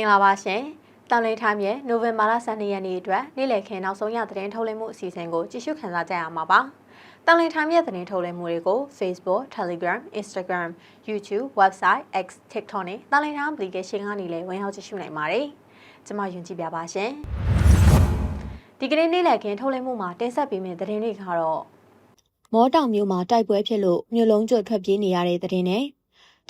င်္ဂလာပါရှင်။တောင်လိထိုင်းရဲ့နိုဝင်ဘာလ12ရက်နေ့အတွက်နေ့လည်ခင်းနောက်ဆုံးရသတင်းထုတ်လွှင့်မှုအစီအစဉ်ကိုကြည့်ရှုခန်းစားကြရမှာပါ။တောင်လိထိုင်းရဲ့သတင်းထုတ်လွှင့်မှုတွေကို Facebook, Telegram, Instagram, YouTube, Website, X, TikTok နဲ့တောင်လိထိုင်း application ကနေလည်းဝင်ရောက်ကြည့်ရှုနိုင်ပါတယ်။ကျွန်မယုံကြည်ပြပါရှင်။ဒီကနေ့နေ့လည်ခင်းထုတ်လွှင့်မှုမှာတင်ဆက်ပေးမယ့်သတင်းတွေကတော့မောတောင်မြို့မှာတိုက်ပွဲဖြစ်လို့မြို့လုံးကျွတ်ထွက်ပြေးနေရတဲ့သတင်းနဲ့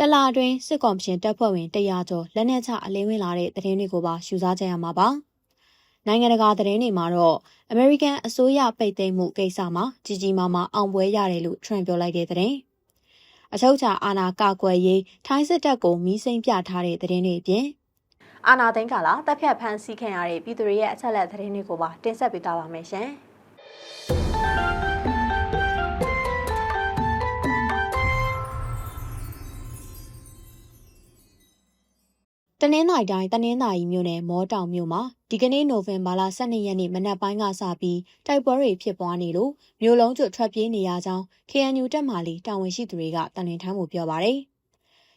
တလာအတွင်းစစ်ကောင်ရှင်တပ်ဖွဲ့ဝင်100ကျော်လက်နက်ချအလင်းဝင်လာတဲ့သတင်းတွေကိုပါရှုစားကြရမှာပါ။နိုင်ငံတကာသတင်းတွေမှာတော့ American အစိုးရပိတ်သိမ်းမှုကိစ္စမှာကြီးကြီးမားမားအောင်ပွဲရတယ်လို့ Trump ပြောလိုက်တဲ့သတင်း။အချုပ်ချာအာဏာကာကွယ်ရေးထိုင်းစစ်တပ်ကိုမီးစိမ်းပြထားတဲ့သတင်းတွေအပြင်အာဏာသိမ်းကာလတပ်ဖြတ်ဖမ်းဆီးခံရတဲ့ပြည်သူတွေရဲ့အချက်အလက်သတင်းတွေကိုပါတင်ဆက်ပေးသွားပါမယ်ရှင်။ နင်္သာရီတိုင်းတနင်္သာရီမြို့နယ်မောတောင်မြို့မှာဒီကနေ့နိုဝင်ဘာလ12ရက်နေ့မနက်ပိုင်းကစပြီးတိုက်ပွဲတွေဖြစ်ပွားနေလို့မြို့လုံးကျွတ်ထွက်ပြေးနေရကြောင်း KNU တက်မာလီတာဝန်ရှိသူတွေကတနင်္ထမ်းမှုပြောပါရယ်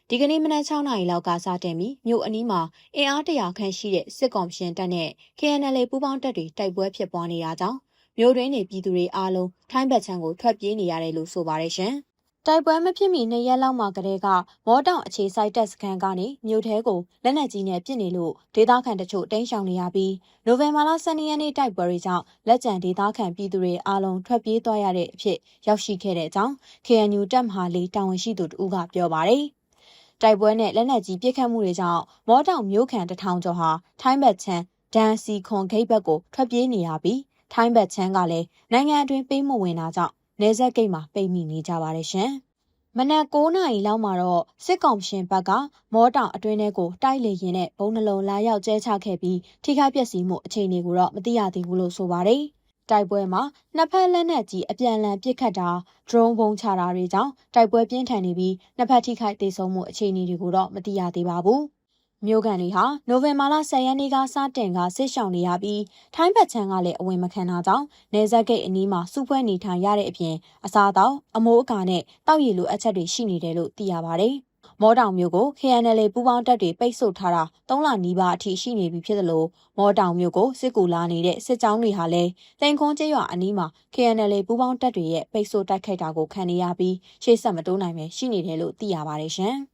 ဒီကနေ့မနက်6နာရီလောက်ကစတင်ပြီးမြို့အနီးမှာအင်အားတရာခန့်ရှိတဲ့စစ်ကောင်ရှင်တပ်နဲ့ KNL ပူးပေါင်းတပ်တွေတိုက်ပွဲဖြစ်ပွားနေရကြောင်းမြို့တွင်းနေပြည်သူတွေအားလုံးထိုင်းဘက်ချမ်းကိုထွက်ပြေးနေရတယ်လို့ဆိုပါရယ်ရှင်။ တိုက်ပွဲမဖြစ်မီနှစ်ရက်လောက်မှကတည်းကမောတောင်အခြေစိုက်တပ်စခန်းကနေမြို့ထဲကိုလက်နက်ကြီးနဲ့ပစ်နေလို့ဒေသခံတချို့တိမ်းရှောင်နေရပြီးနိုဝင်ဘာလ12ရက်နေ့တိုက်ပွဲတွေကြောင့်လက်ကျန်ဒေသခံပြည်သူတွေအားလုံးထွက်ပြေးသွားရတဲ့အဖြစ်ရောက်ရှိခဲ့တဲ့အကြောင်း KNU တပ်မဟာလေးတာဝန်ရှိသူတဦးကပြောပါတယ်။တိုက်ပွဲနဲ့လက်နက်ကြီးပစ်ခတ်မှုတွေကြောင့်မောတောင်မြို့ခံတထောင်ကျော်ဟာထိုင်းဘက်ချမ်းဒန်စီခွန်ဂိတ်ဘက်ကိုထွက်ပြေးနေရပြီးထိုင်းဘက်ချမ်းကလည်းနိုင်ငံအတွင်းပေးမဝင်တာကြောင့် နေဆက်ဂိတ်မှာပိတ်မိနေကြပါတယ်ရှင်။မနက်9နာရီလောက်မှာတော့စစ်ကောင်ရှင်ဘက်ကမောတောင်အတွင်းထဲကိုတိုက်လေရင်နဲ့ဘုံနှလုံးလာရောက်ကျဲချခဲ့ပြီးထိခိုက်ပျက်စီးမှုအခြေအနေကိုတော့မသိရသေးဘူးလို့ဆိုပါတယ်။တိုက်ပွဲမှာနှစ်ဖက်လက်နက်ကြီးအပြန်အလှန်ပစ်ခတ်တာဒရုန်းဘုံချတာတွေကြောင့်တိုက်ပွဲပြင်းထန်နေပြီးနှစ်ဖက်ထိခိုက်ဒေဆုံးမှုအခြေအနေတွေကိုတော့မသိရသေးပါဘူး။ မြို့ကန်တွေဟာနိုဝင်ဘာလ10ရက်နေ့ကစတင်ကစစ်ရှောင်နေရပြီးထိုင်းဘက်ချမ်းကလည်းအဝင်မခံတာကြောင့်နေဆက်ဂိတ်အနီးမှာစုဖွဲ့နေထိုင်ရတဲ့အပြင်အစားအသောက်အမိုးအကာနဲ့တောက်ရည်လိုအပ်ချက်တွေရှိနေတယ်လို့သိရပါတယ်။မောတောင်မြို့ကို KNL ပူးပေါင်းတပ်တွေပိတ်ဆို့ထားတာ၃လနီးပါးအထိရှိနေပြီဖြစ်သလိုမောတောင်မြို့ကိုစစ်ကူလာနေတဲ့စစ်ကြောင်းတွေဟာလည်းတင်ခွန်းကျေးရွာအနီးမှာ KNL ပူးပေါင်းတပ်တွေရဲ့ပိတ်ဆို့တိုက်ခိုက်တာကိုခံနေရပြီးရှေ့ဆက်မတိုးနိုင်ပဲရှိနေတယ်လို့သိရပါတယ်ရှင်။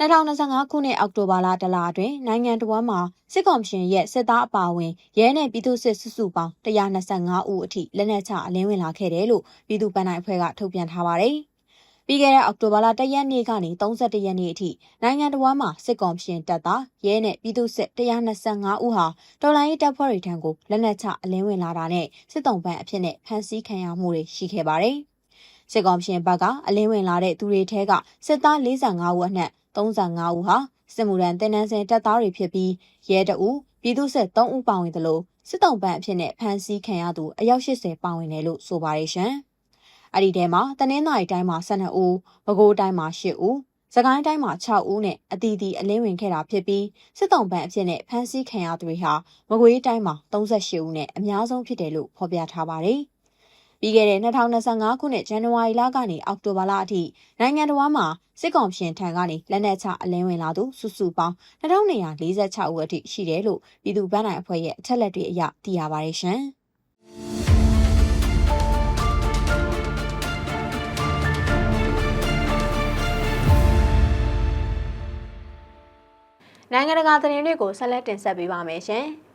2025ခုနှစ်အောက်တိုဘာလတလအတွင်းနိုင်ငံတော်ဝန်မှာစစ်ကောင်ရှင်ရဲ့စစ်သားအပါအဝင်ရဲနဲ့ပြည်သူစစ်စုစုပေါင်း125ဦးအထိလက်နက်ချအလင်းဝင်လာခဲ့တယ်လို့ပြည်သူ့ပန်းတိုင်အဖွဲ့ကထုတ်ပြန်ထားပါတယ်။ပြီးခဲ့တဲ့အောက်တိုဘာလ1ရက်နေ့ကနေ31ရက်နေ့အထိနိုင်ငံတော်ဝန်မှာစစ်ကောင်ရှင်တပ်သားရဲနဲ့ပြည်သူစစ်125ဦးဟာတော်လိုင်းရေးတပ်ဖွဲ့တွေထံကိုလက်နက်ချအလင်းဝင်လာတာနဲ့စစ်တုံးပန်းအဖြစ်နဲ့ဖမ်းဆီးခံရမှုတွေရှိခဲ့ပါတယ်။စစ်ကောင်ရှင်ဘက်ကအလင်းဝင်လာတဲ့သူတွေထဲကစစ်သား45ဦးအနက် 35ဦးဟာစစ်မှုထမ်းတင်နန်းစင်တပ်သားတွေဖြစ်ပြီးရဲတအူပြည်သူ့စစ်3ဦးပါဝင်တယ်လို့စစ်တုံးပန်းအဖြစ်နဲ့ဖမ်းဆီးခံရသူအယောက်80ပါဝင်တယ်လို့ဆိုပါတယ်ရှင်။အဲ့ဒီထဲမှာတနင်္သာရီတိုင်းမှာ12ဦး၊ပဲခူးတိုင်းမှာ8ဦးစကိုင်းတိုင်းမှာ6ဦးနဲ့အတီးတီအလင်းဝင်ခဲ့တာဖြစ်ပြီးစစ်တုံးပန်းအဖြစ်နဲ့ဖမ်းဆီးခံရသူတွေဟာမကွေးတိုင်းမှာ38ဦးနဲ့အများဆုံးဖြစ်တယ်လို့ဖော်ပြထားပါတယ်။ ပြီးခဲ့တဲ့2025ခုနှစ်ဇန်နဝါရီလကနေအောက်တိုဘာလအထိနိုင်ငံတော်မှာစစ်ကောင်ရှင်ထံကနေလက်နက်ချအလင်းဝင်လာသူစုစုပေါင်း2246ဦးအထိရှိတယ်လို့ပြည်သူ့ဗန်းနိုင်အဖွဲ့ရဲ့အချက်လက်တွေအရသိရပါတယ်ရှင်။နိုင်ငံတကာသတင်းတွေကိုဆက်လက်တင်ဆက်ပေးပါမယ်ရှင်။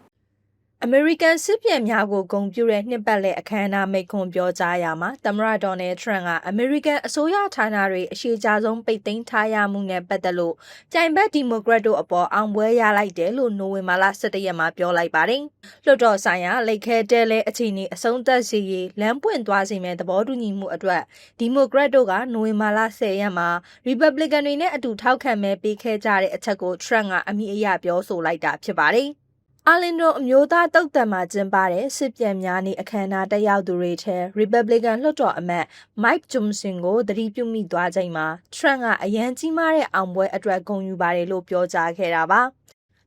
အမေရိကန်စစ်ပြန်များကိုဂုဏ်ပြုတဲ့နှစ်ပတ်လည်အခမ်းအနားမိန့်ခွန်းပြောကြားရာမှာသမ္မတဒေါ်နယ်ထရန့်ကအမေရိကန်အစိုးရဌာနတွေအရှိကြဆုံးပိတ်သိမ်းထားရမှုနဲ့ပတ်သက်လို့ကြိုင်ဘက်ဒီမိုကရက်တို့အပေါ်အောင်ပွဲရလိုက်တယ်လို့နိုဝင်ဘာလ17ရက်မှာပြောလိုက်ပါတယ်။လွှတ်တော်ဆိုင်ရာလက်ခဲတဲလဲအခြေအနေအဆုံးသတ်စေရေးလမ်းပွင့်သွားစေမယ့်သဘောတူညီမှုအတွက်ဒီမိုကရက်တို့ကနိုဝင်ဘာလ10ရက်မှာရီပတ်ဘလစ်ကန်တွေနဲ့အတူထောက်ခံမဲပေးခဲ့ကြတဲ့အချက်ကိုထရန့်ကအမိအယပြောဆိုလိုက်တာဖြစ်ပါတယ်။ အာလင်ဒိုအမျိုးသားတုတ်တံမှာကျင်းပတဲ့စစ်ပြန်များနေ့အခမ်းအနားတက်ရောက်သူတွေထဲ Republican လွှတ်တော်အမတ် Mike Johnson ကိုသတိပြုမိသွားချိန်မှာ Trump ကအရန်ကြီးမားတဲ့အောင်ပွဲအတွက်ဂုဏ်ယူပါတယ်လို့ပြောကြားခဲ့တာပါ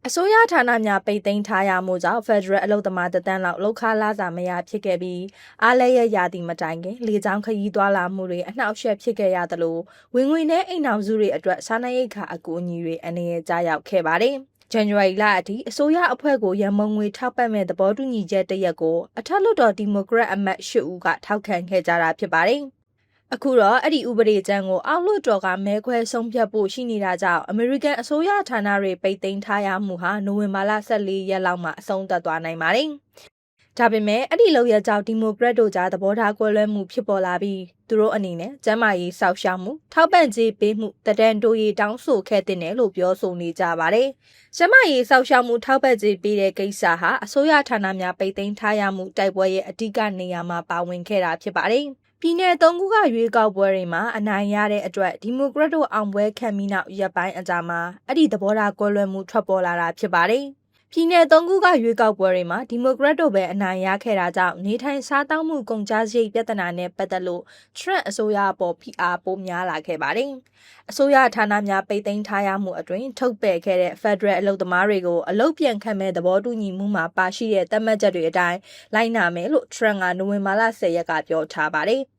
အစိုးရဌာနများပိတ်သိမ်းထားရမှုကြောင့် Federal အလုပ်သမားတသန်းလောက်လောက်ခလာစာမရဖြစ်ခဲ့ပြီးအားလည်းရရာသည့်မတိုင်ခင်လေကြောင်းခရီးသွားလာမှုတွေအနှောက်အယှက်ဖြစ်ခဲ့ရသလိုဝင်ငွေနဲ့အိမ်အောင်စုတွေအတွက်စားနပ်ရိက္ခာအကူအညီတွေအနေနဲ့ကြားရောက်ခဲ့ပါတယ်။ January လအထိအစိုးရအဖွဲ့ကိုရမုံငွေထောက်ပံ့မဲ့သဘောတူညီချက်တရက်ကိုအထက်လွှတ်တော်ဒီမိုကရက်အမတ်၈ဦးကထောက်ခံခဲ့ကြတာဖြစ်ပါတယ်။အခုတော့အဲ့ဒီဥပဒေကြမ်းကိုအောက်လွှတ်တော်ကမဲခွဲဆုံးဖြတ်ဖို့ရှိနေတာကြောင့်အမေရိကန်အစိုးရဌာနတွေပိတ်သိမ်းထားရမှုဟာနိုဝင်ဘာလ14ရက်လောက်မှအဆုံးသတ်သွားနိုင်ပါတယ်။ ဒါပေမဲ့အဲ့ဒီလောက်ရကြောင့်ဒီမိုကရက်တို့ကြားသဘောထားကွဲလွဲမှုဖြစ်ပေါ်လာပြီးသူတို့အနေနဲ့ကျန်းမာရေးစောင့်ရှောက်မှုထောက်ပံ့ကြေးပေးမှုတဒန်တိုရေးတောင်းဆိုခဲ့တဲ့တယ်လို့ပြောဆိုနေကြပါတယ်။ကျန်းမာရေးစောင့်ရှောက်မှုထောက်ပံ့ကြေးပေးတဲ့ကိစ္စဟာအစိုးရဌာနများပိတ်သိမ်းထားရမှုတိုက်ပွဲရဲ့အဓိကနေရာမှာပါဝင်ခဲ့တာဖြစ်ပါတယ်။ပြည်내သုံးခုကရွေးကောက်ပွဲတွေမှာအနိုင်ရတဲ့အတွက်ဒီမိုကရက်တို့အောင်ပွဲခံပြီးနောက်ရပ်ပိုင်းအကြာမှာအဲ့ဒီသဘောထားကွဲလွဲမှုထွက်ပေါ်လာတာဖြစ်ပါတယ်။ ပြည်내သုံးခုကရွေးကောက်ပွဲတွေမှာဒီမိုကရက်တို့ပဲအနိုင်ရခဲ့တာကြောင့်နေထိုင်စားတောင်းမှုကုန်ကျစရိတ်ပြဿနာနဲ့ပတ်သက်လို့ Trump အစိုးရအပေါ်ဖိအားပိုများလာခဲ့ပါတယ်။အစိုးရဌာနများပိတ်သိမ်းထားရမှုအတွင်ထုတ်ပယ်ခဲ့တဲ့ Federal အလုပ်သမားတွေကိုအလုပ်ပြန်ခံမဲ့သဘောတူညီမှုမှာပါရှိတဲ့သတ်မှတ်ချက်တွေအတိုင်းလိုက်နာမယ်လို့ Trump ကနိုဝင်ဘာလ10ရက်ကပြောထားပါတယ်။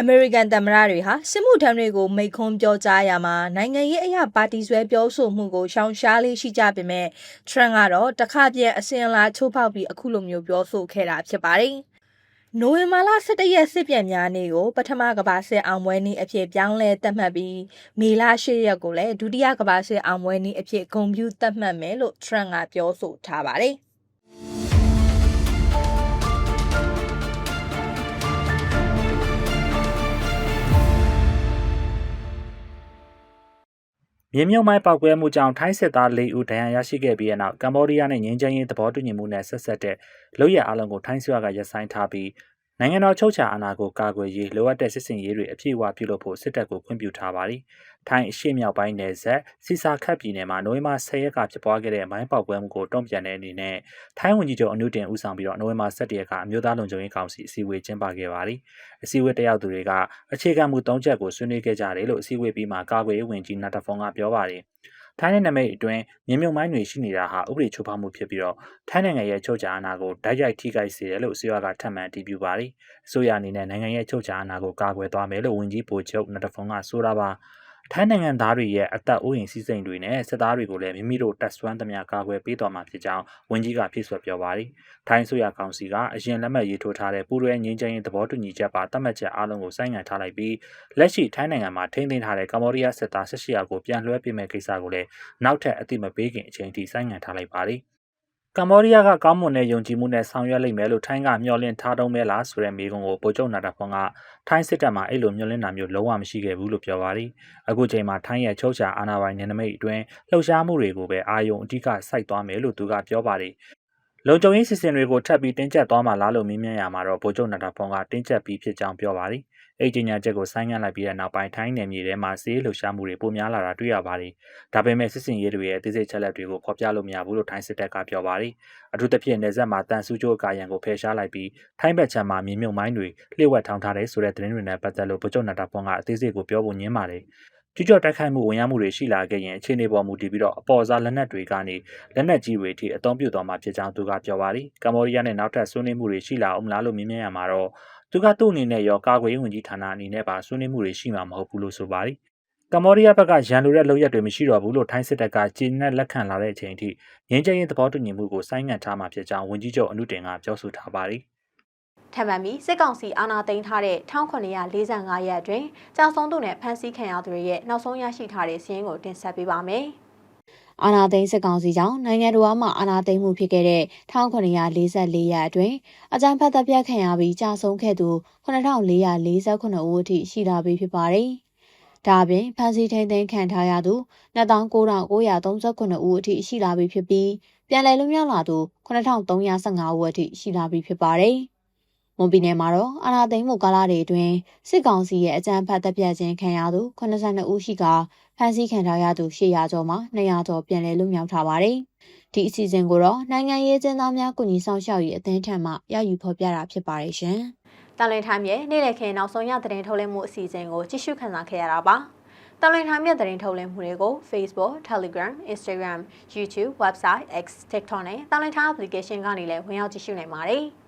အမေရိကန်သမ္မတတွေဟာစစ်မှုထမ်းတွေကိုမိန့်ခွန်းပြောကြားရမှာနိုင်ငံရေးအရာပါတီဆွဲပြောဆိုမှုကိုရှောင်ရှားလေးရှိကြပေမဲ့ထရန့်ကတော့တခါပြန်အစင်လာချိုးဖောက်ပြီးအခုလိုမျိုးပြောဆိုခဲ့တာဖြစ်ပါတယ်။နိုဝင်ဘာလ17ရက်စစ်ပြန်များနေ့ကိုပထမကမ္ဘာစစ်အောင်ပွဲနေ့အဖြစ်ပြောင်းလဲသတ်မှတ်ပြီးမေလ10ရက်ကိုလည်းဒုတိယကမ္ဘာစစ်အောင်ပွဲနေ့အဖြစ်ဂုဏ်ပြုသတ်မှတ်မယ်လို့ထရန့်ကပြောဆိုထားပါတယ်။ မြေမြုပ်မိုင်းပောက်ကွဲမှုကြောင့်ထိုင်းစစ်သား၄ဦးဒဏ်ရာရရှိခဲ့ပြီးတဲ့နောက်ကမ္ဘောဒီးယားနဲ့ငြိမ်းချမ်းရေးသဘောတူညီမှုနဲ့ဆက်ဆက်တဲ့လုပ်ရအလုံးကိုထိုင်းစစ်ကရပ်ဆိုင်းထားပြီး နိုင်ငံတော်ချုပ်ချာအာဏာကိုကာကွယ်ရေးလိုအပ်တဲ့စစ်စင်ရေးတွေအပြည့်အဝပြုလုပ်ဖို့စစ်တပ်ကိုခွင့်ပြုထားပါတယ်။ထိုင်းအရှေ့မြောက်ပိုင်းနယ်စပ်စီစာခတ်ပြည်နယ်မှာနိုဝင်ဘာ10ရက်ကဖြစ်ပွားခဲ့တဲ့မိုင်းပေါက်ကွဲမှုကိုတုံ့ပြန်တဲ့အနေနဲ့ထိုင်းဝန်ကြီးချုပ်အနုတင်ဦးဆောင်ပြီးတော့နိုဝင်ဘာ17ရက်ကအမျိုးသားလုံခြုံရေးကောင်စီအစည်းအဝေးကျင်းပခဲ့ပါတယ်။အစည်းအဝေးတက်ရောက်သူတွေကအခြေခံမူ၃ချက်ကိုဆွေးနွေးခဲ့ကြတယ်လို့အစည်းအဝေးပြီးမှကာကွယ်ရေးဝန်ကြီးနာတာဖုန်ကပြောပါတယ်။ ထိုင်းနိုင်ငံမိတ်အတွင်းမြေမြုပ်မိုင်းတွေရှိနေတာဟာဥပဒေချိုးဖောက်မှုဖြစ်ပြီးတော့ထိုင်းနိုင်ငံရဲ့ချုပ်ချာအာဏာကိုဓာတ်ရိုက်ထိခိုက်စေတယ်လို့အစိုးရကထပ်မံအတည်ပြုပါတယ်။အစိုးရအနေနဲ့နိုင်ငံရဲ့ချုပ်ချာအာဏာကိုကာကွယ်သွားမယ်လို့ဝန်ကြီးဗိုလ်ချုပ်နတဖုံကဆိုတာပါ။ ထိုင်းနိုင်ငံသားတွေရဲ့အသက်အိုးအိမ်စီးစိမ်တွေနဲ့စစ်သားတွေကိုလည်းမိမိတို့တပ်စွမ်းသမျှကာကွယ်ပေးတော်မှာဖြစ်ကြောင်းဝန်ကြီးကဖြည့်ဆွတ်ပြောပါတယ်။ထိုင်းဆိုရကောင်စီကအရင်လက်မှတ်ရေးထိုးထားတဲ့ပူးရဲငင်းချင်ရင်သဘောတူညီချက်ပါတတ်မှတ်ချက်အားလုံးကိုဆိုင်းငံ့ထားလိုက်ပြီးလက်ရှိထိုင်းနိုင်ငံမှာထိန်းသိမ်းထားတဲ့ကမ္ဘောဒီးယားစစ်သား၁၈ယောက်ကိုပြန်လွှဲပေးမဲ့ကိစ္စကိုလည်းနောက်ထပ်အသိမပေးခင်အချိန်ထိဆိုင်းငံ့ထားလိုက်ပါတယ်။ ကမ္ဘောဒီးယားကကောင်းမွန်တဲ့ယုံကြည်မှုနဲ့ဆောင်ရွက်လိမ့်မယ်လို့ထိုင်းကမျှော်လင့်ထားတုံးပဲလားဆိုတဲ့မေးခွန်းကိုဗိုလ်ချုပ်နာတာဖွန်ကထိုင်းစစ်တပ်မှအဲ့လိုမျှော်လင့်တာမျိုးလုံးဝမရှိခဲ့ဘူးလို့ပြောပါတယ်။အခုချိန်မှာထိုင်းရဲ့ချုပ်ချာအာဏာပိုင်နယ်နိမိတ်အတွင်းလှုပ်ရှားမှုတွေကိုပဲအာယုံအဓိကစိုက်သွားမယ်လို့သူကပြောပါတယ်။ လုံခြုံရေးစစ်စင်တွေကိုထပ်ပြီးတင်းကျပ်သွားမှာလားလို့မေးမြန်းရမှာတော့ဗိုလ်ချုပ်နာတာဖွန်ကတင်းကျပ်ပြီးဖြစ်ကြောင်းပြောပါတယ်။အဲ့ဒီညချက်ကိုဆိုင်းငံ့လိုက်ပြီးတဲ့နောက်ပိုင်းထိုင်းနယ်မြေထဲမှာစီးလှုပ်ရှားမှုတွေပိုများလာတာတွေ့ရပါတယ်။ဒါပေမဲ့စစ်စင်ရေးတွေရဲ့အသေးစိတ်ချက်လက်တွေကိုဖော်ပြလို့မရဘူးလို့ထိုင်းစစ်တပ်ကပြောပါတယ်။အထူးသဖြင့်နေဆက်မှာတန်ဆူးကျိုးအကာရန်ကိုဖယ်ရှားလိုက်ပြီးထိုင်းဘက်ခြမ်းမှာမြေမြုပ်မိုင်းတွေလျှို့ဝှက်ထောင်ထားတဲ့ဆိုတဲ့သတင်းတွေနဲ့ပတ်သက်လို့ဗိုလ်ချုပ်နတာပွန်ကအသေးစိတ်ကိုပြောဖို့ညင်းပါတယ်။ ကျူးကျော်တိုက်ခိုက်မှုဝင်ရောက်မှုတွေရှိလာခဲ့ရင်အခြေအနေပေါ်မူတည်ပြီးတော့အပေါ်စားလက်နက်တွေကနေလက်နက်ကြီးတွေထိအသုံးပြုသွားမှာဖြစ်ကြောင်းသူကပြောပါတယ်။ကမ္ဘောဒီးယားနဲ့နောက်ထပ်ဆွေးနွေးမှုတွေရှိလာအောင်မလားလို့မြင်မြင်ရမှာတော့သူကသူ့အနေနဲ့ရောကာကွယ်ရေးဝန်ကြီးဌာနအနေနဲ့ပါဆွေးနွေးမှုတွေရှိမှာမဟုတ်ဘူးလို့ဆိုပါတယ်။ကမ္ဘောဒီးယားဘက်ကရန်လိုတဲ့လုပ်ရက်တွေမရှိတော့ဘူးလို့ထိုင်းစစ်တပ်ကကြေညာလက်ခံလာတဲ့အချိန်ထိငင်းကျင်းရေးသဘောတူညီမှုကိုဆိုင်းငံ့ထားမှာဖြစ်ကြောင်းဝန်ကြီးချုပ်အနုတင်ကပြောဆိုထားပါတယ်။ ထပ်မံပြီးစစ်ကောင်စီအာဏာသိမ်းထားတဲ့1945ရက်အတွင်းကြာဆုံးသူနဲ့ဖမ်းဆီးခံရသူတွေရဲ့နောက်ဆုံးရရှိထားတဲ့စီးရင်ကိုတင်ဆက်ပေးပါမယ်။အာဏာသိမ်းစစ်ကောင်စီကြောင့်နိုင်ငံတော်မှာအာဏာသိမ်းမှုဖြစ်ခဲ့တဲ့1944ရက်အတွင်းအကြမ်းဖက်တပ်ဖြတ်ခံရပြီးကြာဆုံးခဲ့သူ9448ဦးအထိရှိလာပြီဖြစ်ပါတယ်။ဒါအပြင်ဖမ်းဆီးထိန်းသိမ်းခံထားရသူ293939ဦးအထိရှိလာပြီဖြစ်ပြီးပြန်လည်လွတ်မြောက်လာသူ9315ဦးအထိရှိလာပြီဖြစ်ပါတယ်။ မွန်ပြည်နယ်မှာတော့အာဏာသိမ်းမှုကာလတွေအတွင်းစစ်ကောင်စီရဲ့အကြမ်းဖက်တပ်ဖြတ်ခြင်းခံရသူ82ဦးရှိကဖမ်းဆီးခံထားရသူ800ကျော်မှာ200ကျော်ပြန်လည်လွတ်မြောက်ထားပါတယ်။ဒီအစီအစဉ်ကိုတော့နိုင်ငံရေးကျင်းသားများကုညီဆောင်ရှောက်ရေးအသင်းထံမှရယူဖော်ပြတာဖြစ်ပါတယ်ရှင်။တန်လင်းထိုင်းမြေနေ့လည်ခင်းနောက်ဆုံးရသတင်းထုတ်လွှင့်မှုအစီအစဉ်ကိုကြည့်ရှုခန်းစားခဲ့ရတာပါ။တန်လင်းထိုင်းမြေသတင်းထုတ်လွှင့်မှုတွေကို Facebook, Telegram, Instagram, YouTube, Website, X, TikTok နဲ့တန်လင်းထိုင်း application ကနေလည်းဝင်ရောက်ကြည့်ရှုနိုင်ပါတယ်။